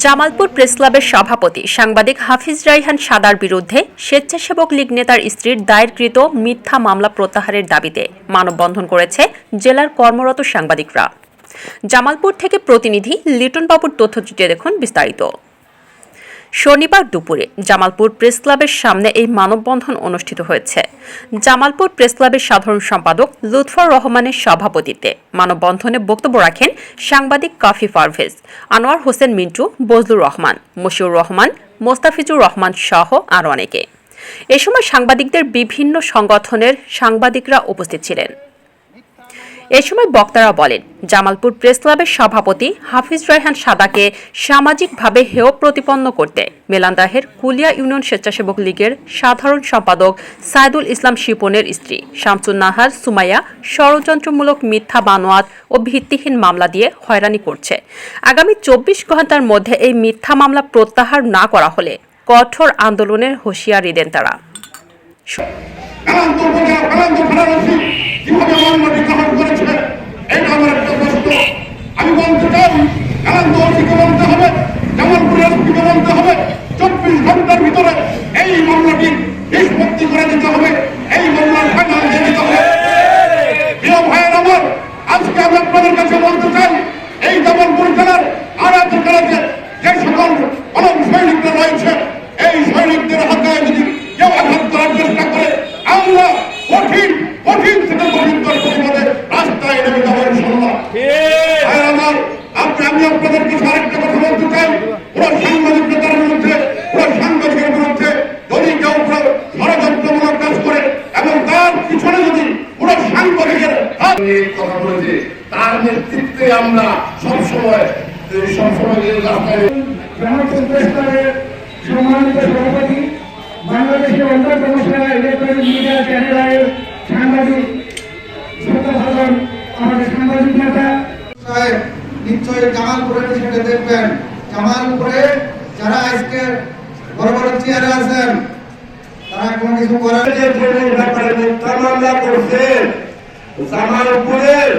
জামালপুর প্রেসক্লাবের সভাপতি সাংবাদিক হাফিজ রাইহান সাদার বিরুদ্ধে স্বেচ্ছাসেবক লীগ নেতার স্ত্রীর দায়েরকৃত মিথ্যা মামলা প্রত্যাহারের দাবিতে মানববন্ধন করেছে জেলার কর্মরত সাংবাদিকরা। জামালপুর থেকে প্রতিনিধি লিটন বাবুর তথ্যচিত্রে দেখুন বিস্তারিত। শনিবার দুপুরে জামালপুর প্রেস ক্লাবের সামনে এই মানববন্ধন অনুষ্ঠিত হয়েছে। জামালপুর প্রেস ক্লাবের সাধারণ সম্পাদক লুৎফর রহমানের সভাপতিত্বে মানববন্ধনে বক্তব্য রাখেন সাংবাদিক কাফি পারভেজ, আনোয়ার হোসেন মিন্টু, বজলুর রহমান, মশিউর রহমান, মোস্তাফিজুর রহমান সহ আরও অনেকে। এ সময় সাংবাদিকদের বিভিন্ন সংগঠনের সাংবাদিকরা উপস্থিত ছিলেন। এ সময় বক্তারা বলেন, জামালপুর প্রেস ক্লাবের সভাপতি হাফিজ রায়হান সাদাকে সামাজিকভাবে হেয় প্রতিপন্ন করতে মেলান্দাহের কুলিয়া ইউনিয়ন স্বেচ্ছাসেবক লীগের সাধারণ সম্পাদক সাইদুল ইসলাম শিপনের স্ত্রী শামসুন নাহার সুমাইয়া ষড়যন্ত্রমূলক মিথ্যা বানোয়াত ও ভিত্তিহীন মামলা দিয়ে হয়রানি করছে। আগামী চব্বিশ ঘণ্টার মধ্যে এই মিথ্যা মামলা প্রত্যাহার না করা হলে কঠোর আন্দোলনের হুঁশিয়ারি দেন তারা কালান্ত উপজেলা কালান্ত ফেরারসি কীভাবে মামলাটি গ্রহণ করেছে এটা আমার একটা প্রশ্ন আমি বলতে চাই কালান্ত ওসিকে বলতে হবে জামালপুরের এসপিকে বলতে হবে চব্বিশ ঘণ্টার ভিতরে এই মামলাটি নিষ্পত্তি করে দিতে হবে, এই মামলার ফাইনাল দিতে হবে। প্রিয় ভাইয়ের আমার আজকে আমি আপনাদের কাছে বলতে চাই এই জামালপুর জেলার আর এক জেলাতে যে সকল অনেক সৈনিকরা রয়েছে এই সৈনিকদের হাতে যদি কেউ আঘাত করার চেষ্টা করে আমরা কঠিন কঠিন থেকে কঠিনতর পরিমাণে রাস্তায় নেমে যাব ইনশাল্লাহ ভাইয়ের আমার আপনি আমি আপনাদের কিছু আরেকটা কথা বলতে চাই পুরো সাংবাদিক নেতার বিরুদ্ধে পুরো সাংবাদিকের বিরুদ্ধে যদি কেউ ষড়যন্ত্রমূলক কাজ করে এবং তার পিছনে যদি পুরো সাংবাদিকের হাত নিয়ে কথা বলেছে। তার নেতৃত্বে আমরা সবসময় সবসময় যে রাস্তায় জামালপুর প্রেস ক্লাবের সম্মানিত সভাপতি বাংলাদেশের অন্যতম সেরা ইলেকট্রনিক মিডিয়া চ্যানেলের সাংবাদিক শ্রদ্ধা আমাদের সাংবাদিক নেতা। নিশ্চয়ই জামালপুরের বিষয়টা দেখবেন। জামালপুরে যারা আজকে বড় বড় চেয়ারে আছেন তারা কোনো কিছু করার যে ব্যাপারে করছে জামালপুরের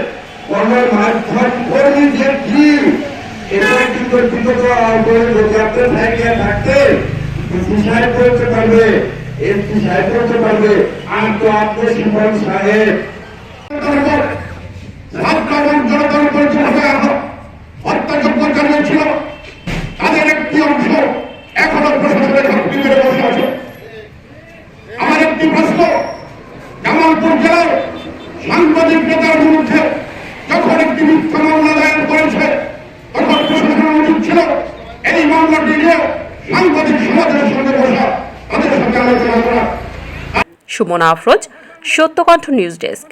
গণমাধ্যম কর্মী যে কি এটা কিন্তু বিগত যাত্রা থাকে থাকতে সাহেব করতে পারবে, এসপি সাহেব আর তো আপনার শিবন সাহেব। জনগণ পরিচয় হত্যাযজ্ঞ চালিয়েছিল তাদের একটি অংশ এখনও প্রশাসনের ভিতরে বসে আছে আমার একটি প্রশ্ন জামালপুর জেলার সাংবাদিক বিরুদ্ধে যখন একটি মিথ্যা মামলা দায়ের করেছে, তখন উচিত ছিল, এই মামলাটি নিয়ে সাংবাদিক সমাজের সঙ্গে বসা, তাদের সঙ্গে আলোচনা করা। Sumana Afroz, Satyakantha news desk.